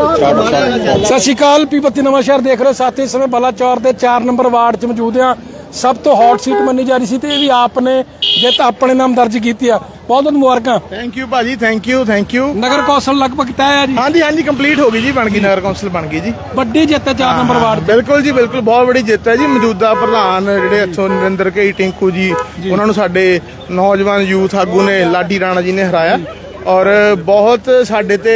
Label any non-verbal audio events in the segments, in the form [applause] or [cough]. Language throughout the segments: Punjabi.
ਸਤਿ ਸ਼੍ਰੀ ਅਕਾਲ ਪੀਪਤੀ ਨਵਾਂ ਸ਼ਹਿਰ ਦੇਖ ਰਹੇ ਹੋ। ਸਾਥੀ ਇਸ ਸਮੇਂ ਬਲਾਚੌਰ ਦੇ 4 ਨੰਬਰ ਵਾਰਡ 'ਚ ਮੌਜੂਦ ਆ ਸਭ ਤੋਂ ਹੌਟ ਸੀਟ ਮੰਨੀ ਜਾ ਰਹੀ ਸੀ ਤੇ ਇਹ ਵੀ ਆਪ ਨੇ ਜਿੱਤ ਆਪਣੇ ਨਾਮ ਦਰਜ ਕੀਤੀ ਆ। ਬਹੁਤ ਬਹੁਤ ਮੁਬਾਰਕਾਂ। ਥੈਂਕ ਯੂ ਭਾਜੀ ਥੈਂਕ ਯੂ ਥੈਂਕ ਯੂ ਨਗਰ ਕੌਂਸਲ ਲਗਭਗ ਤੈਅ ਆ ਜੀ। ਹਾਂਜੀ ਹਾਂਜੀ ਕੰਪਲੀਟ ਹੋ ਗਈ ਜੀ ਬਣ ਗਈ ਨਗਰ ਕੌਂਸਲ ਬਣ ਗਈ ਜੀ। ਵੱਡੀ ਜਿੱਤ ਹੈ 4 ਨੰਬਰ ਵਾਰਡ। ਬਿਲਕੁਲ ਜੀ ਬਿਲਕੁਲ ਬਹੁਤ ਬੜੀ ਜਿੱਤ ਹੈ ਜੀ। ਮੌਜੂਦਾ ਪ੍ਰਧਾਨ ਜਿਹੜੇ ਇੱਥੋਂ ਨਰਿੰਦਰ ਕੇ ਟਿੰਕੂ ਜੀ। ਉਹਨਾਂ ਨੂੰ ਸਾਡੇ ਨੌਜਵਾਨ ਯੂਥ ਆਗੂ ਨੇ ਲਾਡੀ ਰਾਣਾ ਜੀ ਨੇ ਹਰਾਇਆ। ਔਰ ਬਹੁਤ ਸਾਡੇ ਤੇ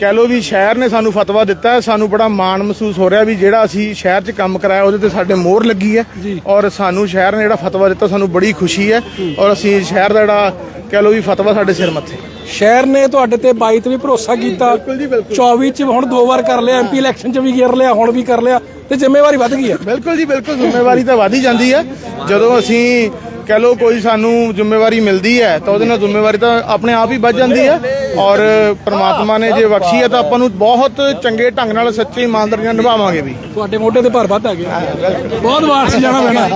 ਕਹਿ ਲੋ ਵੀ ਸ਼ਹਿਰ ਨੇ ਸਾਨੂੰ ਫਤਵਾ ਦਿੱਤਾ ਹੈ। ਸਾਨੂੰ ਬੜਾ ਮਾਣ ਮਹਿਸੂਸ ਹੋ ਰਿਹਾ ਵੀ ਜਿਹੜਾ ਅਸੀਂ ਸ਼ਹਿਰ 'ਚ ਕੰਮ ਕਰਾਇਆ ਉਹਦੇ ਤੇ ਸਾਡੇ ਮੋਹਰ ਲੱਗੀ ਹੈ ਔਰ ਸਾਨੂੰ ਸ਼ਹਿਰ ਨੇ ਜਿਹੜਾ ਫਤਵਾ ਦਿੱਤਾ ਸਾਨੂੰ ਬੜੀ ਖੁਸ਼ੀ ਹੈ ਔਰ ਅਸੀਂ ਸ਼ਹਿਰ ਦਾ ਜਿਹੜਾ ਕਹਿ ਲੋ ਵੀ ਫਤਵਾ ਸਾਡੇ ਸਿਰ ਮੱਥੇ ਸ਼ਹਿਰ ਨੇ ਤੁਹਾਡੇ ਤੇ 22 ਤੇ ਵੀ ਭਰੋਸਾ ਕੀਤਾ ਬਿਲਕੁਲ ਜੀ, ਬਿਲਕੁਲ। 24 ਚ ਹੁਣ ਦੋ ਵਾਰ ਕਰ ਲਿਆ ਐਮਪੀ ਇਲੈਕਸ਼ਨ 'ਚ ਵੀ ਕਰ ਲਿਆ ਹੁਣ ਵੀ ਕਰ ਲਿਆ ਤੇ ਜ਼ਿੰਮੇਵਾਰੀ ਵੱਧ ਗਈ ਹੈ ਬਿਲਕੁਲ ਜੀ ਬਿਲਕੁਲ ਜ਼ਿੰਮੇਵਾਰੀ ਤਾਂ ਵਧ ਹੀ ਜਾਂਦੀ ਹੈ ਜਦੋਂ ਅਸੀਂ ਕਹਿ ਲੋ ਕੋਈ ਸਾਨੂੰ ਜ਼ਿੰਮੇਵਾਰੀ ਮਿਲਦੀ ਹੈ ਤਾਂ ਉਹਦੇ ਨਾਲ ਜ਼ਿੰਮੇਵਾਰੀ ਤਾਂ ਆਪਣੇ ਆਪ ਹੀ ਵੱਧ ਜਾਂਦੀ ਹੈ। ਔਰ ਪ੍ਰਮਾਤਮਾ ਨੇ ਜੇ ਬਖਸ਼ੀ ਹੈ ਤਾਂ ਆਪਾਂ ਨੂੰ ਬਹੁਤ ਚੰਗੇ ਢੰਗ ਨਾਲ ਸੱਚੀ ਇਮਾਨਦਾਰੀ ਨਾਲ ਨਿਭਾਵਾਂਗੇ ਵੀ। ਤੁਹਾਡੇ ਮੋਢੇ ਤੇ ਭਾਰ ਵੱਧ ਆ ਗਿਆ। ਬਹੁਤ ਵਾਰ ਸੀ ਜਾਣਾ ਪੈਣਾ।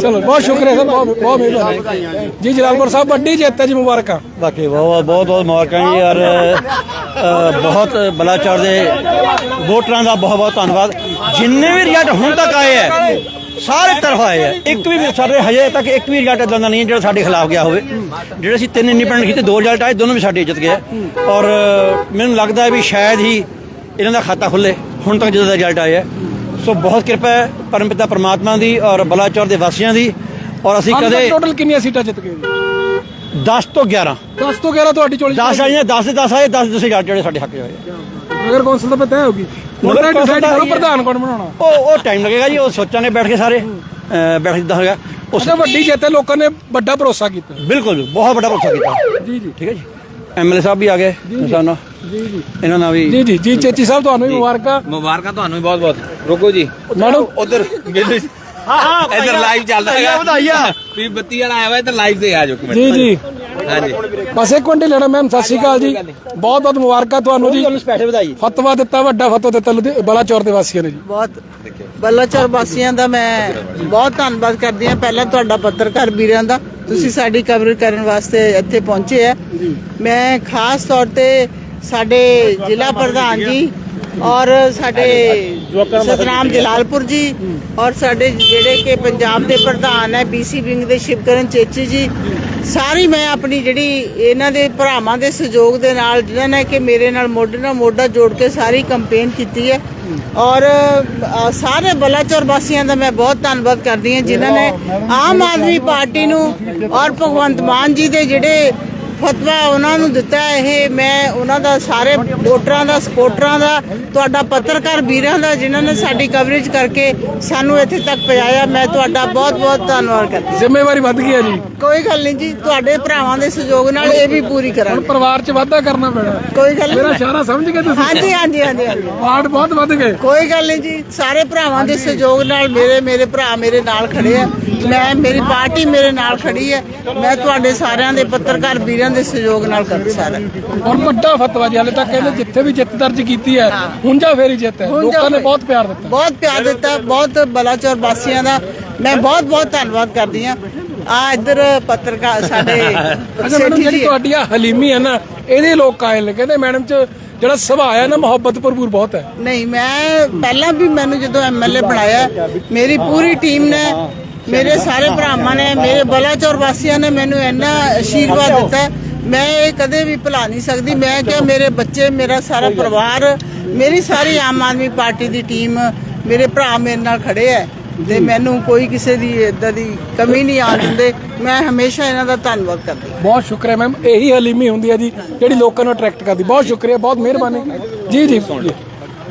ਚਲੋ ਬਹੁਤ ਸ਼ੁਕਰੀਆ ਸਰ ਬਹੁਤ ਬਹੁਤ ਮਿਹਰਬਾਨੀ। ਜੀ ਜਲਾਲਪੁਰ ਸਾਹਿਬ ਵੱਡੀ ਜਿੱਤ ਹੈ ਜੀ ਮੁਬਾਰਕਾਂ। ਬਾਕੀ ਬਹੁਤ ਬਹੁਤ ਬਹੁਤ ਮੁਬਾਰਕਾਂ ਜੀ ਔਰ ਬਹੁਤ ਬਲਾਚੌਰ ਦੇ ਵੋਟਰਾਂ ਦਾ ਬਹੁਤ ਬਹੁਤ ਧੰਨਵਾਦ। ਜਿੰਨੇ ਵੀ ਰਿਜ਼ਲਟ ਹੁਣ ਤੱਕ ਆਏ ਹੈ ਸਾਰੇ ਤਰਫ ਆਏ ਹੈ ਇੱਕ ਵੀ ਸਾਡੇ ਹਜੇ ਤੱਕ ਇੱਕ ਵੀ ਰਿਜ਼ਲਟ ਇਦਾਂ ਦਾ ਨਹੀਂ ਜਿਹੜਾ ਸਾਡੇ ਖਿਲਾਫ ਗਿਆ ਹੋਵੇ। ਜਿਹੜੇ ਅਸੀਂ ਤਿੰਨ ਇੰਡੀਪੈਂਡੈਂਟ ਕੀਤੇ ਦੋ ਰਿਜ਼ਲਟ ਆਏ ਦੋਨੋਂ ਵੀ ਸਾਡੇ ਜਿੱਤ ਗਏ ਔਰ ਮੈਨੂੰ ਲੱਗਦਾ ਹੈ ਵੀ ਸ਼ਾਇਦ ਹੀ ਇਹਨਾਂ ਦਾ ਖਾਤਾ ਖੁੱਲੇ ਹੁਣ ਤੱਕ ਜਦੋਂ ਦਾ ਰਿਜ਼ਲਟ ਆਇਆ। ਸੋ ਬਹੁਤ ਕਿਰਪਾ ਹੈ ਪਰਮਪਿਤਾ ਪ੍ਰਮਾਤਮਾ ਦੀ ਔਰ ਬਲਾਚੌਰ ਦੇ ਵਾਸੀਆਂ ਦੀ। ਔਰ ਅਸੀਂ ਕਦੇ ਟੋਟਲ ਕਿੰਨੀਆਂ ਸੀਟਾਂ ਜਿੱਤ ਗਏ? 10 ਤੋਂ 11 10 ਤੋਂ 11 ਤੁਹਾਡੀ ਚੋਲੀ 10 ਆਈਆਂ 10 ਦੇ 10 ਆਏ 10 ਦੇ ਰਿਜ਼ਲਟ ਜਿਹੜੇ ਸਾਡੇ ਹੱਕ ਹੋਏ ਆ। ਨਗਰ ਕੌਂਸਲ ਦਾ ਪਤਾ ਹੋਗੀ ਨਗਰ ਨਗਰ ਕੌਂਸਲ ਕੌਂਸਲ ਦਾ ਦਾ ਇਹ ਹੈ। ਪ੍ਰਧਾਨ ਕੌਣ ਬਣਾਉਣਾ। ਉਹ ਉਹ ਟਾਈਮ ਲੱਗੇਗਾ ਜੀ ਉਹ ਸੋਚਾਂਗੇ ਬੈਠ ਕੇ ਸਾਰੇ ਬੈਠ ਕੇ ਜਿੱਦਾਂ ਹੋਗਾ ਉਸ ਵੱਡੀ ਜਿੱਤ ਹੈ ਲੋਕਾਂ ਨੇ ਵੱਡਾ ਭਰੋਸਾ ਕੀਤਾ। ਬਿਲਕੁਲ ਬਹੁਤ ਵੱਡਾ ਭਰੋਸਾ ਕੀਤਾ। ਜੀ ਜੀ। ਠੀਕ ਹੈ ਜੀ। ਐਮਐਲਏ ਸਾਹਿਬ ਵੀ ਆ ਗਏ ਇਨਸਾਨ ਜੀ। ਜੀ ਇਹਨਾਂ ਨਾਲ ਵੀ ਜੀ ਜੀ ਜੀ ਚੇਚੀ ਸਾਹਿਬ ਤੁਹਾਨੂੰ ਵੀ ਮੁਬਾਰਕਾਂ। ਮੁਬਾਰਕਾਂ ਤੁਹਾਨੂੰ ਵੀ ਬਹੁਤ ਬਹੁਤ। ਰੁਕੋ ਜੀ। ਮੈਡਮ ਉਧਰ ਹਾਂ ਹਾਂ ਇਧਰ ਲਾਈਵ ਚੱਲਦਾ ਹੈਗਾ। ਵਧਾਈਆਂ ਵੀ ਬੱਤੀ ਵਾਲਾ ਆਇਆ ਵਾ ਇਧਰ ਲਾਈਵ ਤੇ ਆ ਜਾਓ ਜੀ ਜੀ। ਬਸ ਇੱਕ ਮਿੰਟ ਹੀ ਲੈਣਾ ਮੈਮ ਸਤਿ ਸ਼੍ਰੀ ਅਕਾਲ ਜੀ। ਬਹੁਤ ਬਹੁਤ ਮੁਬਾਰਕਾਂ ਤੁਹਾਨੂੰ ਜੀ। ਤੁਹਾਨੂੰ ਸਪੈਸ਼ਲ ਵਧਾਈ। ਫਤਵਾ ਦਿੱਤਾ ਵੱਡਾ ਫਤਵਾ ਦਿੱਤਾ ਬਲਾਚੌਰ ਦੇ ਵਾਸੀਆਂ ਨੇ ਜੀ। ਬਹੁਤ ਬੱਲਾਚੌਰ ਵਾਸੀਆਂ ਦਾ ਮੈਂ ਬਹੁਤ ਧੰਨਵਾਦ ਕਰਦੀ ਹਾਂ। ਪਹਿਲਾਂ ਤੁਹਾਡਾ ਪੱਤਰਕਾਰ ਵੀਰਾਂ ਦਾ ਤੁਸੀਂ ਸਾਡੀ ਕਵਰੇਜ ਕਰਨ ਵਾਸਤੇ ਇੱਥੇ ਪਹੁੰਚੇ ਆ। ਮੈਂ ਖਾਸ ਤੌਰ ਤੇ ਸਾਡੇ ਜ਼ਿਲ੍ਹਾ ਪ੍ਰਧਾਨ ਜੀ ਔਰ ਸਾਡੇ ਸਤਨਾਮ ਜਲਾਲਪੁਰ ਜੀ ਔਰ ਸਾਡੇ ਜਿਹੜੇ ਕਿ ਪੰਜਾਬ ਦੇ ਪ੍ਰਧਾਨ ਹੈ ਬੀਸੀ ਵਿੰਗ ਦੇ ਸ਼ਿਵਕਰਨ ਚੇਚੀ ਜੀ, ਸਾਰੀ ਮੈਂ ਆਪਣੀ ਜਿਹੜੀ ਇਹਨਾਂ ਦੇ ਭਰਾਵਾਂ ਦੇ ਸਹਿਯੋਗ ਦੇ ਨਾਲ ਜਿਹਨਾਂ ਨੇ ਕਿ ਮੇਰੇ ਨਾਲ ਮੋਢੇ ਨਾਲ ਮੋਢਾ ਜੋੜ ਕੇ ਸਾਰੀ ਕੰਪੇਨ ਕੀਤੀ ਹੈ। ਔਰ ਸਾਰੇ ਬਲਾਚੌਰ ਵਾਸੀਆਂ ਦਾ ਮੈਂ ਬਹੁਤ ਧੰਨਵਾਦ ਕਰਦੀ ਹਾਂ, ਜਿਨ੍ਹਾਂ ਨੇ ਆਮ ਆਦਮੀ ਪਾਰਟੀ ਨੂੰ ਔਰ ਭਗਵੰਤ ਮਾਨ ਜੀ ਦੇ ਜਿਹੜੇ ਫਤਵਾ ਉਹਨਾਂ ਨੂੰ ਦਿੱਤਾ ਇਹ ਮੈਂ ਉਹਨਾਂ ਦਾ ਸਾਰੇ ਵੋਟਰਾਂ ਦਾ ਸਪੋਰਟਰਾਂ ਦਾ ਤੁਹਾਡਾ ਪੱਤਰਕਾਰ ਵੀਰਾਂ ਦਾ ਜਿਨ੍ਹਾਂ ਨੇ ਸਾਡੀ ਕਵਰੇਜ ਕਰਕੇ ਸਾਨੂੰ ਇੱਥੇ ਤੱਕ ਪਹੁੰਚਾਇਆ ਮੈਂ ਤੁਹਾਡਾ ਬਹੁਤ ਬਹੁਤ ਧੰਨਵਾਦ ਕਰਦੀ। ਜ਼ਿੰਮੇਵਾਰੀ ਵੱਧ ਗਈ ਹੈ ਜੀ। ਕੋਈ ਗੱਲ ਨਹੀਂ ਜੀ ਤੁਹਾਡੇ ਭਰਾਵਾਂ ਦੇ ਸਹਿਯੋਗ ਨਾਲ ਇਹ ਵੀ ਪੂਰੀ ਹੁਣ ਕਰਾਂਗੇ ਪਰਿਵਾਰ 'ਚ ਵਾਧਾ ਕਰਨਾ ਪੈਣਾ। ਕੋਈ ਗੱਲ ਮੇਰਾ ਨਹੀਂ ਇਸ਼ਾਰਾ ਸਮਝ ਗਏ ਤੁਸੀਂ? ਹਾਂਜੀ ਹਾਂਜੀ ਹਾਂਜੀ ਹਾਂਜੀ। ਵਾਰਡ ਬਹੁਤ ਵੱਧ ਗਏ। ਕੋਈ ਗੱਲ ਨਹੀਂ ਜੀ ਸਾਰੇ ਭਰਾਵਾਂ ਦੇ ਸਹਿਯੋਗ ਨਾਲ ਮੇਰੇ ਮੇਰੇ ਭਰਾ ਮੇਰੇ ਨਾਲ ਖੜੇ ਆ। ਮੈਂ ਮੇਰੀ ਪਾਰਟੀ ਮੇਰੇ ਨਾਲ ਖੜੀ ਹੈ। ਮੈਂ ਤੁਹਾਡੇ ਸਾਰਿਆਂ ਦੇ ਪੱਤਰਕਾਰ ਵੀਰਾਂ ਦੇ ਸਹਿਯੋਗ ਨਾਲ ਕਰ ਸਾਰਾ। ਔਰ ਵੱਡਾ ਫਤਵਾ ਜੀ ਹਾਲੇ ਤੱਕ ਕਹਿੰਦੇ ਜਿੱਥੇ ਵੀ ਜਿੱਤ ਦਰਜ ਕੀਤੀ ਹੈ ਹੁੰਜਾ ਫੇਰੀ ਜਿੱਤ ਹੈ। ਲੋਕਾਂ ਨੇ। ਬਹੁਤ ਪਿਆਰ ਦਿੱਤਾ। ਬਹੁਤ ਪਿਆਰ ਦਿੱਤਾ ਬਹੁਤ ਬਲਾਚੌਰ ਵਾਸੀਆਂ ਦਾ। ਮੈਂ ਬਹੁਤ ਬਹੁਤ ਧੰਨਵਾਦ ਕਰਦੀ ਹਾਂ। ਆ ਇੱਧਰ ਪੱਤਰਕਾਰ ਸਾਡੇ ਅੱਛਾ ਮੈਡਮ ਜਿਹੜੀ ਜੀ ਤੁਹਾਡੀ ਆ ਹਲੀਮੀ ਹੈ ਨਾ ਇਹਦੇ ਲੋਕ ਆਏ ਨੇ। ਕਹਿੰਦੇ ਮੈਡਮ ਚ ਜਿਹੜਾ ਸੁਭਾਅ ਹੈ ਨਾ ਮੁਹੱਬਤ ਭਰਪੂਰ ਬਹੁਤ ਹੈ। ਨਹੀਂ ਮੈਂ ਪਹਿਲਾਂ ਵੀ ਮੈਨੂੰ ਜਦੋਂ ਐਮਐਲਏ ਬਣਾਇਆ ਮੇਰੀ ਪੂਰੀ ਟੀਮ ਨੇ ਮੇਰੇ ਸਾਰੇ ਭਰਾਵਾਂ ਨੇ ਮੇਰੇ ਬਲਾਚੌਰ ਵਾਸੀਆਂ ਨੇ ਮੈਨੂੰ ਇੰਨਾ ਆਸ਼ੀਰਵਾਦ ਦਿੱਤਾ। ਮੈਂ ਇਹ ਕਦੇ ਵੀ ਭੁਲਾ ਨਹੀਂ ਸਕਦੀ। ਮੈਂ ਕਿਹਾ ਮੇਰੇ ਬੱਚੇ ਮੇਰਾ ਸਾਰਾ ਪਰਿਵਾਰ ਮੇਰੀ ਸਾਰੀ ਆਮ ਆਦਮੀ ਪਾਰਟੀ ਦੀ ਟੀਮ ਮੇਰੇ ਭਰਾ ਮੇਰੇ ਨਾਲ ਖੜੇ ਹੈ ਤੇ ਮੈਨੂੰ ਕੋਈ ਕਿਸੇ ਦੀ ਇਦਾਂ ਦੀ ਕਮੀ ਨਹੀਂ ਆਉਣ ਦਿੰਦੇ। ਮੈਂ ਹਮੇਸ਼ਾ ਇਹਨਾਂ ਦਾ ਧੰਨਵਾਦ ਕਰਦੀ ਹਾਂ। ਬਹੁਤ ਸ਼ੁਕਰੀਆ ਮੈਮ। ਇਹੀ ਹਲੀਮੀ ਹੁੰਦੀ ਹੈ ਜੀ ਜਿਹੜੀ ਲੋਕਾਂ ਨੂੰ ਅਟਰੈਕਟ ਕਰਦੀ। ਬਹੁਤ ਸ਼ੁਕਰੀਆ ਬਹੁਤ ਮਿਹਰਬਾਨੀ। ਜੀ ਜੀ।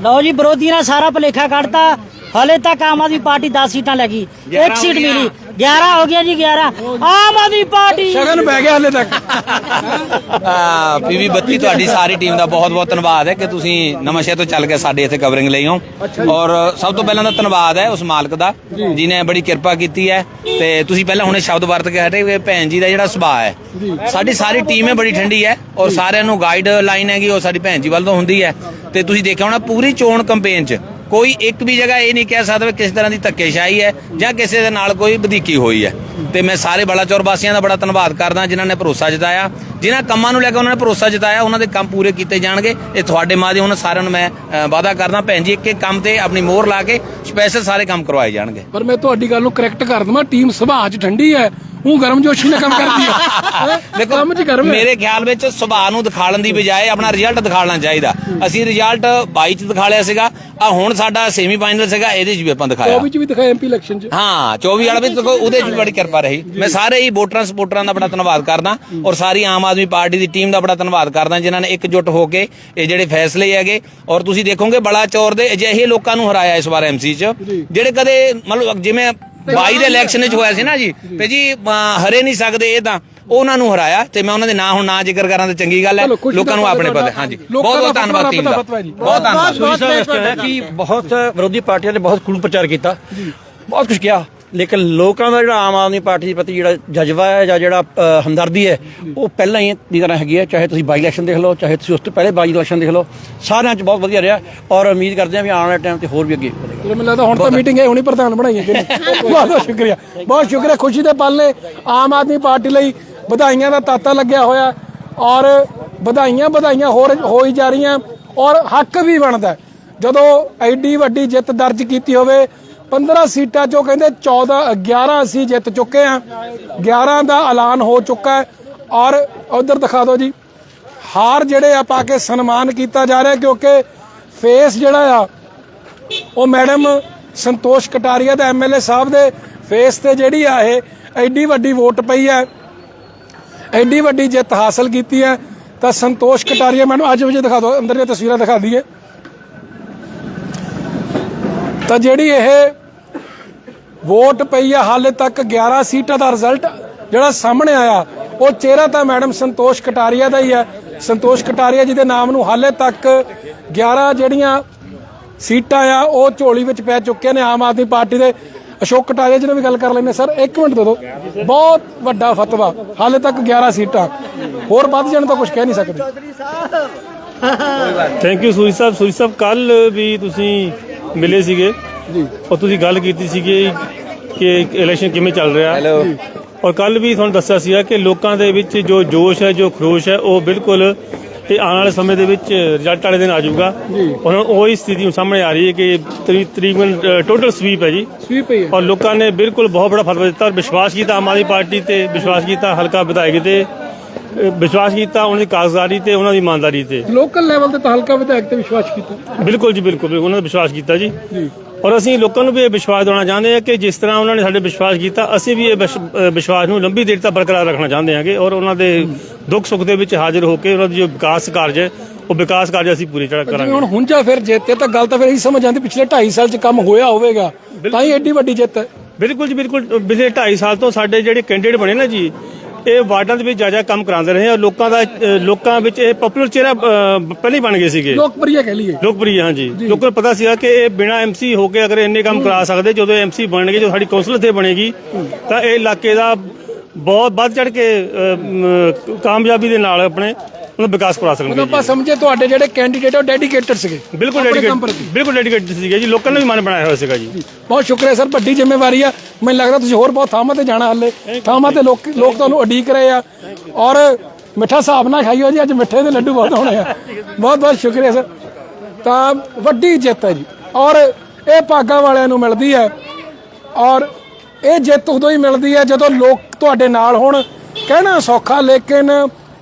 ਲਓ ਜੀ ਵਿਰੋਧੀਆਂ ਨੇ ਸਾਰਾ ਭੁਲੇਖਾ ਕੱਢਤਾ। ਹਲੇ ਤੱਕ ਆਮ ਆਦਮੀ ਪਾਰਟੀ 10 ਸੀਟਾਂ ਲੈ ਗਈ। ਇੱਕ ਸੀਟ ਮਿਲੀ। 11 ਹੋ ਗਿਆ ਜੀ 11 ਆਮ ਆਦਮੀ ਪਾਰਟੀ। ਸ਼ਗਨ ਪੈ ਗਿਆ ਹਲੇ ਤੱਕ। ਪੀਵੀ ਬੱਤੀ ਤੁਹਾਡੀ ਸਾਰੀ ਟੀਮ ਦਾ ਬਹੁਤ ਬਹੁਤ ਧੰਨਵਾਦ ਹੈ ਕਿ ਤੁਸੀਂ ਸ਼ਹਿਰ ਤੋਂ ਚੱਲ ਕੇ ਸਾਡੇ ਇੱਥੇ ਕਵਰਿੰਗ ਲਈ ਹੋ। ਔਰ ਸਭ ਤੋਂ ਪਹਿਲਾਂ ਤਾਂ ਧੰਨਵਾਦ ਹੈ ਉਸ ਮਾਲਕ ਦਾ ਜਿਨੇ ਬੜੀ ਕਿਰਪਾ ਕੀਤੀ ਹੈ। ਤੇ ਤੁਸੀਂ ਪਹਿਲਾਂ ਹੁਣੇ ਸ਼ਬਦ ਵਰਤ ਕੇ ਹਟੇ ਕਿ ਭੈਣ ਜੀ ਦਾ ਜਿਹੜਾ ਸੁਭਾਅ ਹੈ। ਸਾਡੀ ਸਾਰੀ ਟੀਮ ਹੈ ਬੜੀ ਠੰਡੀ ਹੈ ਔਰ ਸਾਰਿਆਂ ਨੂੰ ਗਾਈਡ ਲਾਈਨ ਹੈਗੀ ਉਹ ਸਾਡੀ ਭੈਣ ਜੀ ਵੱਲ ਤੋਂ ਹੁੰਦੀ ਹੈ। ਤੇ ਤੁਸੀਂ ਦੇਖਿਆ ਹੋਣਾ ਪੂਰੀ ਚੋਣ ਕੰਪੇਨ 'ਚ। ਕੋਈ ਇੱਕ ਵੀ ਜਗ੍ਹਾ ਇਹ ਨਹੀਂ ਕਹਿ ਸਕਦਾ ਵੀ ਕਿਸੇ ਤਰ੍ਹਾਂ ਦੀ ਧੱਕੇਸ਼ਾਹੀ ਹੈ ਜਾਂ ਕਿਸੇ ਦੇ ਨਾਲ ਕੋਈ ਵਧੀਕੀ ਹੋਈ ਹੈ। ਤੇ ਮੈਂ ਸਾਰੇ ਬਲਾਚੌਰ ਵਾਸੀਆਂ ਦਾ ਬੜਾ ਧੰਨਵਾਦ ਕਰਦਾ ਜਿਨ੍ਹਾਂ ਨੇ ਭਰੋਸਾ ਜਤਾਇਆ। ਜਿਨ੍ਹਾਂ ਕੰਮਾਂ ਨੂੰ ਲੈ ਕੇ ਉਹਨਾਂ ਨੇ ਭਰੋਸਾ ਜਤਾਇਆ ਉਹਨਾਂ ਦੇ ਕੰਮ ਪੂਰੇ ਕੀਤੇ ਜਾਣਗੇ। ਇਹ ਤੁਹਾਡੇ ਮਾਧਿਅਮ ਉਹਨਾਂ ਸਾਰਿਆਂ ਨੂੰ ਮੈਂ ਵਾਅਦਾ ਕਰਦਾ ਭੈਣ ਜੀ ਇੱਕ ਇੱਕ ਕੰਮ ਤੇ ਆਪਣੀ ਮੋਹਰ ਲਾ ਕੇ ਸਪੈਸ਼ਲ ਸਾਰੇ ਕੰਮ ਕਰਵਾਏ ਜਾਣਗੇ। ਪਰ ਮੈਂ ਤੁਹਾਡੀ ਗੱਲ ਨੂੰ ਕਰੈਕਟ ਕਰ ਦਵਾਂ ਟੀਮ ਸੁਭਾਅ 'ਚ ਠੰਡੀ ਹੈ। ਉਹ ਗਰਮਜੋਸ਼ੀ ਨਾਲ ਕੰਮ ਕਰਦੀ ਹੈ। ਹੈਂ? ਕੰਮ 'ਚ ਗਰਮ ਮੇਰੇ ਖਿਆਲ ਵਿੱਚ ਸੁਭਾਅ ਨੂੰ ਦਿਖਾਉਣ ਦੀ ਬਜਾਏ ਆਪਣਾ ਰਿਜ਼ਲਟ ਦਿਖਾਉਣਾ ਚਾਹੀਦਾ। ਅਸੀਂ ਰਿਜ਼ਲਟ 22 ਚ ਦਿਖਾ ਲਿਆ ਸੀਗਾ ਆ ਹੁਣ ਸਾਡਾ ਸੈਮੀ ਫਾਈਨਲ ਸੀਗਾ ਇਹਦੇ 'ਚ ਵੀ ਆਪਾਂ ਦਿਖਾਇਆ। 24 'ਚ ਵੀ ਦਿਖਾਇਆ ਐਮਪੀ ਇਲੈਕਸ਼ਨ 'ਚ। ਹਾਂ 24 ਵਾਲਾ ਵੀ ਦੇਖੋ ਉਹਦੇ 'ਚ ਵੀ ਬੜੀ ਕਿਰਪਾ ਰਹੀ। ਮੈਂ ਸਾਰੇ ਹੀ ਵੋਟਰਾਂ ਸਪੋਰਟਰਾਂ ਦਾ ਬੜਾ ਧੰਨਵਾਦ ਕਰਦਾ ਔਰ ਸਾਰੀ ਆਮ ਆਦਮੀ ਪਾਰਟੀ ਦੀ ਟੀਮ ਦਾ ਬੜਾ ਧੰਨਵਾਦ ਕਰਦਾ ਜਿਨ੍ਹਾਂ ਨੇ ਇਕਜੁੱਟ ਹੋ ਕੇ ਇਹ ਜਿਹੜੇ ਫੈਸਲੇ ਹੈਗੇ। ਔਰ ਤੁਸੀਂ ਦੇਖੋਗੇ ਬੜਾ ਚੌਰ ਦੇ ਅਜਿਹੇ ਲੋਕਾਂ ਨੂੰ ਹਰਾਇਆ ਇਸ ਵਾਰ ਐਮਸੀ 'ਚ ਜਿਹੜੇ ਕਦੇ ਮਤਲਬ ਜਿਵੇਂ 22 ਦੇ ਇਲੈਕਸ਼ਨ ਵਿੱਚ ਹੋਇਆ ਸੀ ਨਾ ਜੀ ਤੇ ਜੀ ਹਰੇ ਨਹੀਂ ਸਕਦੇ ਇਹ ਤਾਂ। ਉਹਨਾਂ ਨੂੰ ਹਰਾਇਆ ਤੇ ਮੈਂ ਉਹਨਾਂ ਦੇ ਨਾਂ ਹੁਣ ਨਾਂ ਜ਼ਿਕਰ ਕਰਾਂ ਤੇ ਚੰਗੀ ਗੱਲ ਹੈ। ਲੋਕਾਂ ਨੂੰ ਆਪਣੇ ਪਤਾ ਹਾਂਜੀ। ਬਹੁਤ ਬਹੁਤ ਧੰਨਵਾਦ ਟੀਮ ਦਾ। ਬਹੁਤ ਧੰਨਵਾਦ। ਸੂਰੀ ਸਾਹਿਬ ਇਸ ਤਰ੍ਹਾਂ ਹੈ ਕਿ ਬਹੁਤ ਵਿਰੋਧੀ ਪਾਰਟੀਆਂ ਨੇ ਬਹੁਤ ਖੂਬ ਪ੍ਰਚਾਰ ਕੀਤਾ। ਬਹੁਤ ਕੁਝ ਕਿਹਾ। ਲੇਕਿਨ ਲੋਕਾਂ ਦਾ ਜਿਹੜਾ ਆਮ ਆਦਮੀ ਪਾਰਟੀ ਦੇ ਪ੍ਰਤੀ ਜਿਹੜਾ ਜਜ਼ਬਾ ਹੈ ਜਾਂ ਜਿਹੜਾ ਹਮਦਰਦੀ ਹੈ ਉਹ ਪਹਿਲਾਂ ਹੀ ਦੀ ਤਰ੍ਹਾਂ ਹੈਗੀ ਹੈ। ਚਾਹੇ ਤੁਸੀਂ ਬਾਈ ਇਲੈਕਸ਼ਨ ਦੇਖ ਲਓ ਚਾਹੇ ਤੁਸੀਂ ਉਸ ਤੋਂ ਪਹਿਲੇ ਬਾਈ ਇਲੈਕਸ਼ਨ ਦੇਖ ਲਓ ਸਾਰਿਆਂ 'ਚ ਬਹੁਤ ਵਧੀਆ ਰਿਹਾ। ਔਰ ਉਮੀਦ ਕਰਦੇ ਹਾਂ ਵੀ ਆਉਣ ਵਾਲੇ ਟਾਈਮ ਤੇ ਹੋਰ ਵੀ ਅੱਗੇ ਵਧੇਗਾ। ਮੈਨੂੰ ਲੱਗਦਾ ਹੁਣ ਤਾਂ ਮੀਟਿੰਗ ਹੈ ਹੁਣੀ ਪ੍ਰਧਾਨ ਬਣਾਈ ਹੈ ਬਹੁਤ ਸ਼ੁਕਰੀਆ। ਬਹੁਤ ਸ਼ੁਕਰੀਆ। ਖੁਸ਼ੀ ਦੇ ਪਲ ਨੇ। ਆਮ ਆਦਮੀ ਪਾਰਟੀ ਲਈ ਵਧਾਈਆਂ ਦਾ ਤਾਤਾ ਲੱਗਿਆ ਹੋਇਆ ਔਰ ਵਧਾਈਆਂ ਵਧਾਈਆਂ ਹੋਰ ਹੋਈ ਜਾ ਰਹੀਆਂ ਔਰ ਹੱਕ ਵੀ ਬਣਦਾ ਜਦੋਂ ਐਡੀ ਵੱਡੀ ਜਿੱਤ ਦਰਜ ਕੀਤੀ ਹੋਵੇ 15 ਸੀਟਾਂ ਚੋਂ ਕਹਿੰਦੇ 14 11 ਅਸੀਂ ਜਿੱਤ ਚੁੱਕੇ ਆ 11 ਦਾ ਐਲਾਨ ਹੋ ਚੁੱਕਾ ਹੈ। ਔਰ ਉਧਰ ਦਿਖਾ ਦਿਓ ਜੀ, ਹਾਰ ਜਿਹੜੇ ਆ ਪਾ ਕੇ ਸਨਮਾਨ ਕੀਤਾ ਜਾ ਰਿਹਾ ਕਿਉਂਕਿ ਫੇਸ ਜਿਹੜਾ ਆ, ਉਹ ਮੈਡਮ ਸੰਤੋਸ਼ ਕਟਾਰੀਆ ਦਾ ਐਮਐਲਏ ਸਾਹਿਬ ਦੇ ਫੇਸ ਤੇ ਜਿਹੜੀ ਆ ਇਹ ਐਡੀ ਵੱਡੀ ਵੋਟ ਪਈ ਹੈ। ਐਡੀ ਵੱਡੀ ਜਿੱਤ ਹਾਸਲ ਕੀਤੀ ਹੈ, ਤਾਂ ਸੰਤੋਸ਼ ਕਟਾਰੀਆ, ਮੈਨੂੰ ਅੱਜ ਵਜੇ ਦਿਖਾ ਦਿਓ, ਅੰਦਰ ਦੀਆਂ ਤਸਵੀਰਾਂ ਦਿਖਾ ਦਈਏ। ਤਾਂ ਜਿਹੜੀ ਇਹ ਵੋਟ ਪਈ ਆ, ਹਾਲੇ ਤੱਕ 11 ਸੀਟਾਂ ਦਾ ਰਿਜ਼ਲਟ ਜਿਹੜਾ ਸਾਹਮਣੇ ਆਇਆ, ਉਹ ਚਿਹਰਾ ਤਾਂ ਮੈਡਮ ਸੰਤੋਸ਼ ਕਟਾਰੀਆ ਦਾ ਹੀ ਹੈ। ਸੰਤੋਸ਼ ਕਟਾਰੀਆ ਜੀ ਦੇ ਨਾਮ ਨੂੰ ਹਾਲੇ ਤੱਕ 11 ਜਿਹੜੀਆਂ ਸੀਟਾਂ ਆ, ਉਹ ਝੋਲੀ ਵਿੱਚ ਪੈ ਚੁੱਕੇ ਨੇ ਆਮ ਆਦਮੀ ਪਾਰਟੀ ਦੇ। ਅਸ਼ੋਕ ਕਟਾਰੀਆ ਜੀ ਨਾਲ ਵੀ ਗੱਲ ਕਰ ਲੈਂਦੇ ਸਰ ਇੱਕ ਮਿੰਟ ਦੇ ਦਿਓ। ਬਹੁਤ ਵੱਡਾ ਫਤਵਾ। ਹਾਲੇ ਤੱਕ 11 ਸੀਟਾਂ। ਹੋਰ ਵੱਧ ਜਾਣ ਤਾਂ ਕੁਝ ਕਹਿ ਨਹੀਂ ਸਕਦੇ। Thank you Suri sahib. ਸੂਰੀ ਸਾਹਿਬ ਕੱਲ ਵੀ ਤੁਸੀਂ ਮਿਲੇ ਸੀਗੇ। ਜੀ। ਔਰ ਤੁਸੀਂ ਗੱਲ ਕੀਤੀ ਸੀਗੀ ਕਿ ਇਲੈਕਸ਼ਨ ਕਿਵੇਂ ਚੱਲ ਰਿਹਾ। ਹੈਲੋ ਔਰ ਕੱਲ ਵੀ ਤੁਹਾਨੂੰ ਦੱਸਿਆ ਸੀਗਾ ਕਿ ਲੋਕਾਂ ਦੇ ਵਿੱਚ ਜੋ ਜੋਸ਼ ਹੈ ਜੋ ਖਰੋਸ਼ ਹੈ ਉਹ ਬਿਲਕੁਲ ਤੇ ਆਉਣ ਵਾਲੇ ਸਮੇਂ ਦੇ ਵਿੱਚ ਰਿਜ਼ਲਟ ਵਾਲੇ ਦਿਨ ਆ ਜਾਊਗਾ। ਹੁਣ ਉਹੀ ਸਥਿਤੀ ਹੁਣ ਸਾਹਮਣੇ ਆ ਰਹੀ ਹੈ ਕਿ ਤਰੀ- ਤਕਰੀਬਨ ਟੋਟਲ ਸਵੀਪ ਹੈ ਜੀ। ਸਵੀਪ ਹੀ ਹੈ ਔਰ ਲੋਕਾਂ ਨੇ ਬਿਲਕੁਲ ਬਹੁਤ ਬੜਾ ਫਤਵਾ ਦਿੱਤਾ ਔਰ ਵਿਸ਼ਵਾਸ ਕੀਤਾ ਆਮ ਆਦਮੀ ਪਾਰਟੀ ਤੇ ਵਿਸ਼ਵਾਸ ਕੀਤਾ ਹਲਕਾ ਵਿਧਾਇਕ ਤੇ ਵਿਸ਼ਵਾਸ ਕੀਤਾ ਉਹਨਾਂ ਦੀ ਕਾਗਜ਼ਾਰੀ ਤੇ ਉਹਨਾਂ ਦੀ ਇਮਾਨਦਾਰੀ ਤੇ। ਲੋਕਲ ਲੈਵਲ ਤੇ ਤਾਂ ਹਲਕਾ ਵਿਧਾਇਕ ਤੇ ਵਿਸ਼ਵਾਸ ਕੀਤਾ। ਬਿਲਕੁਲ ਜੀ ਬਿਲਕੁਲ ਉਹਨਾਂ ਨੇ ਵਿਸ਼ਵਾਸ ਕੀਤਾ ਜੀ। ਔਰ ਅਸੀਂ ਲੋਕਾਂ ਨੂੰ ਵੀ ਇਹ ਵਿਸ਼ਵਾਸ ਦਿਵਾਉਣਾ ਚਾਹੁੰਦੇ ਹਾਂ ਕਿ ਜਿਸ ਤਰ੍ਹਾਂ ਉਹਨਾਂ ਨੇ ਸਾਡੇ ਵਿਸ਼ਵਾਸ ਕੀਤਾ ਅਸੀਂ ਵੀ ਇਹ ਵਿਸ਼ਵਾਸ ਨੂੰ ਲੰਬੀ ਦੇਰ ਤੱਕ ਬਰਕਰਾਰ ਰੱਖਣਾ ਚਾਹੁੰਦੇ ਹਾਂਗੇ ਔਰ ਉਹਨਾਂ ਦੇ ਦੁੱਖ ਸੁੱਖ ਦੇ ਵਿੱਚ ਹਾਜ਼ਰ ਹੋ ਕੇ ਉਹਨਾਂ ਦੀ ਜੋ ਵਿਕਾਸ ਕਾਰਜ ਹੈ ਉਹ ਵਿਕਾਸ ਕਾਰਜ ਅਸੀਂ ਪੂਰੇ ਜਿਵੇਂ ਕਰਾਂਗੇ। ਹੁਣ ਹੁੰਜਾ ਫਿਰ ਜਿੱਤੇ ਤਾਂ ਗੱਲ ਤਾਂ ਫਿਰ ਇਹੀ ਸਮਝ ਆਉਂਦੀ ਪਿਛਲੇ 2.5 ਸਾਲ ਚ ਕੰਮ ਹੋਇਆ ਹੋਵੇਗਾ ਤਾਂ ਹੀ ਐਡੀ ਵੱਡੀ ਜਿੱਤ। ਹੈ ਬਿਲਕੁਲ ਜੀ ਬਿਲਕੁਲ। ਪਿਛਲੇ 2.5 ਸਾਲ ਤੋਂ ਸਾਡੇ ਜਿਹੜੇ ਕੈਂਡੀਡੇਟ ਬਣੇ ਨਾ ਜੀ ਇਹ ਵਾਰਡਾਂ ਦੇ ਵਿੱਚ ਜਾ ਜਾ ਕੰਮ ਕਰਾਉਂਦੇ ਰਹੇ ਆ ਲੋਕਾਂ ਦਾ ਅ, ਲੋਕਾਂ ਵਿੱਚ ਇਹ ਪਪੂਲਰ ਚਿਹਰਾ ਅ, ਪਹਿਲਾਂ ਹੀ ਬਣ ਗਏ ਸੀਗੇ। ਲੋਕਪ੍ਰਿय ਕਹਿ ਲਈਏ। ਲੋਕਪ੍ਰਿय ਹਾਂ ਜੀ। ਲੋਕਾਂ ਨੂੰ ਪਤਾ ਸੀਗਾ ਕਿ ਇਹ ਬਿਨਾ ਐਮਸੀ ਹੋ ਕੇ ਅਗਰ ਇੰਨੇ ਕੰਮ ਕਰਾ ਸਕਦੇ ਜਦੋਂ ਐਮਸੀ ਬਣਨਗੇ ਜਦੋਂ ਸਾਡੀ ਕੌਂਸਲ ਇੱਥੇ ਬਣੇਗੀ ਤਾਂ ਇਹ ਇਲਾਕੇ ਦਾ ਬਹੁਤ ਵੱਧ ਚੜ ਕੇ ਅ, ਮ, ਕਾਮਯਾਬੀ ਦੇ ਨਾਲ ਆਪਣੇ ਉਹਦਾ ਵਿਕਾਸ ਕਰਾ ਸਕਣਗੇ ਆਪਾਂ ਜੀ। ਸਮਝੇ ਤੁਹਾਡੇ ਜਿਹੜੇ ਕੈਂਡੀਡੇਟ ਉਹ ਡੈਡੀਕੇਟਡ ਸੀਗੇ। ਬਿਲਕੁਲ ਆਪਣੇ ਕੰਮ ਡੈਡੀਕੇਟ ਪ੍ਰਤੀ। ਬਿਲਕੁਲ ਡੈਡੀਕੇਟਡ ਸੀਗੇ ਜੀ। ਲੋਕਾਂ ਨੇ ਵੀ ਮਨ ਬਣਾਇਆ ਹੋਇਆ ਸੀਗਾ ਜੀ। ਬਹੁਤ ਸ਼ੁਕਰੀਆ ਸਰ ਵੱਡੀ ਜ਼ਿੰਮੇਵਾਰੀ ਆ। ਮੈਨੂੰ ਲੱਗਦਾ ਤੁਸੀਂ ਹੋਰ ਬਹੁਤ ਥਾਵਾਂ ਤੇ ਜਾਣਾ ਹੱਲੇ। ਥਾਵਾਂ ਤੇ ਲੋਕ ਲੋਕ ਤੁਹਾਨੂੰ ਉਡੀਕ ਰਹੇ ਆ। ਔਰ ਮਿੱਠਾ ਹਿਸਾਬ ਨਾਲ ਖਾਈਓ ਜੀ ਅੱਜ ਮਿੱਠੇ ਦੇ ਲੱਡੂ ਬਹੁਤ ਹੋਣੇ ਆ। ਬਹੁਤ ਬਹੁਤ ਸ਼ੁਕਰੀਆ ਸਰ। ਤਾਂ ਵੱਡੀ ਜਿੱਤ ਹੈ ਜੀ। ਔਰ ਇਹ ਭਾਗਾ ਵਾਲਿਆਂ ਨੂੰ ਮਿਲਦੀ ਹੈ। ਔਰ ਇਹ ਜਿੱਤ ਉਦੋਂ ਹੀ ਮਿਲਦੀ ਹੈ ਜਦੋਂ ਲੋਕ ਤੁਹਾਡੇ ਨਾਲ ਹੋਣ। ਕਹਿਣਾ ਸੌਖਾ ਲੇਕਿਨ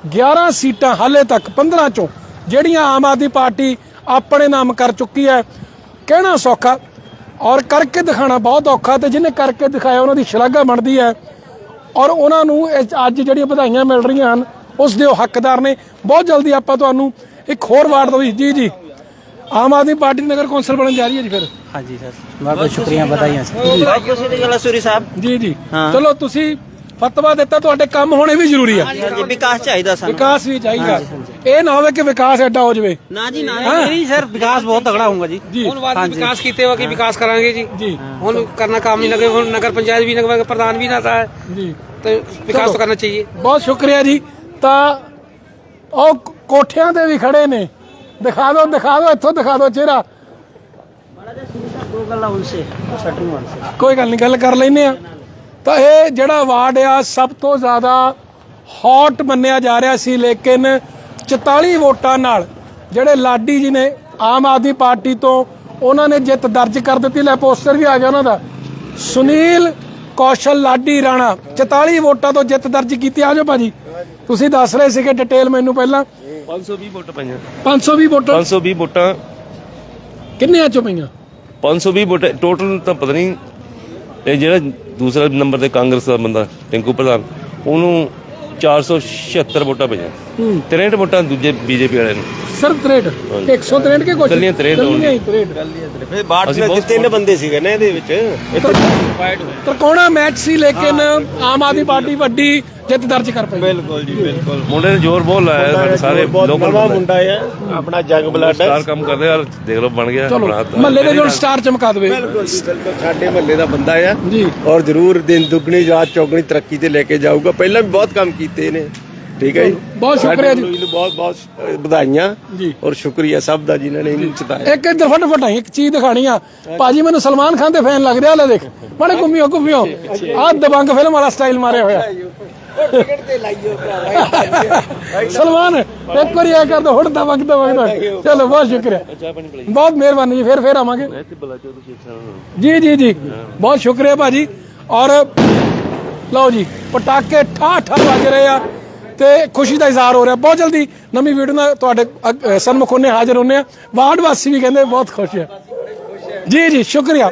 11 ਸੀਟਾਂ ਹਾਲੇ ਤੱਕ 15 ਚੋਂ ਜਿਹੜੀਆਂ ਆਮ ਆਦਮੀ ਪਾਰਟੀ ਆਪਣੇ ਨਾਮ ਕਰ ਚੁੱਕੀ ਹੈ। ਕਹਿਣਾ ਸੌਖਾ ਔਰ ਕਰਕੇ ਦਿਖਾਣਾ ਬਹੁਤ ਔਖਾ ਤੇ ਜਿਹਨੇ ਕਰਕੇ ਦਿਖਾਇਆ ਉਹਨਾਂ ਦੀ ਸ਼ਲਾਘਾ ਬਣਦੀ ਹੈ। ਔਰ ਉਹਨਾਂ ਨੂੰ ਅੱਜ ਜਿਹੜੀਆਂ ਵਧਾਈਆਂ ਮਿਲ ਰਹੀਆਂ ਹਨ ਉਸ ਦੇ ਉਹ ਹੱਕਦਾਰ ਨੇ। ਬਹੁਤ ਜਲਦੀ ਆਪਾਂ ਤੁਹਾਨੂੰ ਇੱਕ ਹੋਰ ਵਾਰਡ ਦੋ ਜੀ ਜੀ। ਆਮ ਆਦਮੀ ਪਾਰਟੀ ਨਗਰ ਕੌਂਸਲ ਬਣਨ ਜਾ ਰਹੀ ਹੈ ਜੀ ਫਿਰ। ਹਾਂਜੀ ਸਰ। ਬਹੁਤ ਬਹੁਤ ਸ਼ੁਕਰੀਆ ਬਧਾਈਆਂ ਸਰ। ਬਹੁਤ ਖੁਸ਼ੀ ਦੀ ਗੱਲ ਹੈ ਸੂਰੀ ਸਾਹਿਬ। ਜੀ ਜੀ। ਚਲੋ ਤੁਸੀਂ ਫਤਵਾ ਦਿੱਤਾ ਤੁਹਾਡੇ ਕੰਮ ਹੋਣੇ ਵੀ ਜ਼ਰੂਰੀ ਆ। ਵਿਕਾਸ ਚਾਹੀਦਾ ਸਾਨੂੰ। ਵਿਕਾਸ ਵੀ ਚਾਹੀਦਾ। ਇਹ ਨਾ ਹੋਵੇ ਕਿ ਵਿਕਾਸ ਐਡਾ ਹੋ ਜਾਵੇ। ਨਾ ਜੀ ਨਾ ਨਹੀਂ ਸਰ ਵਿਕਾਸ ਬਹੁਤ ਤਗੜਾ ਹੋਊਗਾ ਜੀ। ਹੁਣ ਬਾਅਦ ਵਿਕਾਸ ਕੀਤੇ ਹੋ ਕਿ ਵਿਕਾਸ ਕਰਾਂਗੇ ਜੀ। ਹੁਣ ਕਰਨਾ ਕੰਮ ਨਹੀਂ ਲੱਗੇ ਹੁਣ ਨਗਰ ਪੰਚਾਇਤ ਵੀ ਨਗਰ ਪ੍ਰਧਾਨ ਵੀ ਨਾ ਹੈ। ਜੀ। ਤੇ ਵਿਕਾਸ ਤਾਂ ਕਰਨਾ ਚਾਹੀਏ। ਬਹੁਤ ਸ਼ੁਕਰੀਆ ਜੀ। ਤਾਂ ਉਹ ਕੋਠਿਆਂ ਤੇ ਵੀ ਖੜੇ ਨੇ। ਦਿਖਾ ਦਿਓ ਦਿਖਾ ਦਿਓ ਇੱਥੋਂ ਦਿਖਾ ਦਿਓ ਚਿਹਰਾ। ਕੋਈ ਗੱਲ ਨਹੀਂ ਗੱਲ ਕਰ ਲੈਨੇ ਆ। ਤਾਂ ਇਹ ਜਿਹੜਾ ਅਵਾਰਡ ਆ ਸਭ ਤੋਂ ਜ਼ਿਆਦਾ ਹੌਟ ਮੰਨਿਆ ਜਾ ਰਿਹਾ ਸੀ ਲੇਕਿਨ 44 ਵੋਟਾਂ ਨਾਲ ਜਿਹੜੇ ਲਾਡੀ ਜੀ ਨੇ ਆਮ ਆਦਮੀ ਪਾਰਟੀ ਤੋਂ ਉਹਨਾਂ ਨੇ ਜਿੱਤ ਦਰਜ ਕਰ ਦਿੱਤੀ। ਲੈ ਪੋਸਟਰ ਵੀ ਆ ਗਿਆ ਉਹਨਾਂ ਦਾ। ਸੁਨੀਲ ਕੌਸ਼ਲ ਲਾਡੀ ਰਾਣਾ 44 ਵੋਟਾਂ ਤੋਂ ਜਿੱਤ ਦਰਜ ਕੀਤੀ। ਆ ਜਾਓ ਭਾਜੀ। ਤੁਸੀਂ ਦੱਸ ਰਹੇ ਸੀਗੇ ਡਿਟੇਲ ਮੈਨੂੰ ਪਹਿਲਾਂ। 520 ਵੋਟਾਂ ਪਈਆਂ। 520 ਵੋਟਾਂ? 520 ਵੋਟਾਂ। ਕਿੰਨੇ ਚੋਂ ਪਈਆਂ? 520 ਵੋਟਾਂ। ਟੋਟਲ ਤਾਂ ਪਤਾ ਨਹੀਂ ਇਹ ਜਿਹੜਾ ਦੂਸਰਾ ਨੰਬਰ ਤੇ ਕਾਂਗਰਸ ਦਾ ਬੰਦਾ ਟਿੰਕੂ ਪ੍ਰਧਾਨ ਉਹਨੂੰ 476 ਵੋਟਾਂ ਪਈਆਂ। 63 ਵੋਟਾਂ ਦੂਜੇ ਬੀਜੇਪੀ ਵਾਲਿਆਂ ਨੂੰ। ਸਿਰਫ 63 163 ਕੇ ਕੁਝ ਇਕੱਲੀਆਂ 63 ਇਕੱਲੀਆਂ ਹੀ 63 ਬਾਟ ਦੇ ਤਿੰਨ ਬੰਦੇ ਸੀਗੇ ਨੇ ਇਹਦੇ ਵਿੱਚ। ਤਰਕੋਣਾ ਮੈਚ ਸੀ ਲੇਕਿਨ ਆਮ ਆਦਮੀ ਪਾਰਟੀ ਵੱਡੀ ਜਿੱਤ ਦਰਜ ਕਰ ਪਈ। ਬਿਲਕੁਲ ਜੀ ਬਿਲਕੁਲ। ਮੁੰਡੇ ਨੇ ਜ਼ੋਰ ਬਹੁਤ ਲਾਇਆ ਸਾਡੇ ਸਾਰੇ ਲੋਕਲ ਮੁੰਡਾ ਹੈ। ਆਪਣਾ ਜੰਗ ਬਲੱਡ ਹੈ। ਸਟਾਰ ਕੰਮ ਕਰਦੇ ਯਾਰ ਦੇਖ ਲਓ ਬਣ ਗਿਆ ਚਲੋ ਮਹੱਲੇ ਦੇ ਜੋ ਸਟਾਰ ਚਮਕਾ ਦੇਵੇ। ਸਾਡੇ ਮਹੱਲੇ ਦਾ ਬੰਦਾ ਆ ਜੀ। ਔਰ ਜ਼ਰੂਰ ਦਿਨ ਦੁੱਗਣੀ ਰਾਤ ਚੌਗਣੀ ਤਰੱਕੀ ਤੇ ਲੈ ਕੇ ਜਾਊਗਾ। ਪਹਿਲਾਂ ਵੀ ਬਹੁਤ ਕੰਮ ਕੀਤੇ ਨੇ ਠੀਕ ਹੈ ਜੀ? ਬਹੁਤ ਸ਼ੁਕਰੀਆ ਜੀ। ਬਹੁਤ ਬਹੁਤ ਵਧਾਈਆਂ ਜੀ। ਔਰ ਸ਼ੁਕਰੀਆ ਸਭ ਦਾ ਜਿਨ੍ਹਾਂ ਨੇ ਇਹਨੂੰ ਜਿਤਾਇਆ। ਇੱਕ ਇੱਧਰ ਫਟ ਫਟਾਈ ਇੱਕ ਚੀਜ਼ ਦਿਖਾਣੀ ਆ। ਭਾਜੀ ਮੈਨੂੰ ਸਲਮਾਨ ਖਾਨ ਦੇ ਫੈਨ ਲੱਗ ਰਿਹਾ ਲੈ ਦੇਖ। ਬੜੇ ਘੁੰਮਿਓ ਘੁੰਮਿਓ। ਆ ਦਬੰਗ ਫਿਲਮ ਵਾਲਾ ਸਟਾਈਲ ਮਾਰਿਆ ਹੋਇਆ। [laughs] ਸਲਮਾਨ ਇੱਕ ਵਾਰੀ ਆ ਕਰ ਦੋ ਹੁਣ ਦਾ ਚਲੋ ਬਹੁਤ ਸ਼ੁਕਰੀਆ। ਬਹੁਤ ਮਿਹਰਬਾਨੀ ਜੀ ਫਿਰ ਫਿਰ ਆਵਾਂਗੇ। ਜੀ ਜੀ ਜੀ। ਬਹੁਤ ਸ਼ੁਕਰੀਆ ਭਾਜੀ। ਔਰ ਲਓ ਜੀ ਪਟਾਕੇ ਠਾ ਠਾ ਵੱਜ ਰਹੇ ਆ ਤੇ ਖੁਸ਼ੀ ਦਾ ਇਜ਼ਹਾਰ ਹੋ ਰਿਹਾ। ਬਹੁਤ ਜਲਦੀ ਨਵੀਂ ਵੀਡੀਓ ਨਾਲ ਤੁਹਾਡੇ ਸਨਮੁਖ ਹੁੰਨੇ ਹਾਜ਼ਰ ਹੁੰਨੇ ਆ। ਵਾਰਡ ਵਾਸੀ ਵੀ ਕਹਿੰਦੇ ਬਹੁਤ ਖੁਸ਼ ਆ। ਜੀ ਜੀ ਸ਼ੁਕਰੀਆ।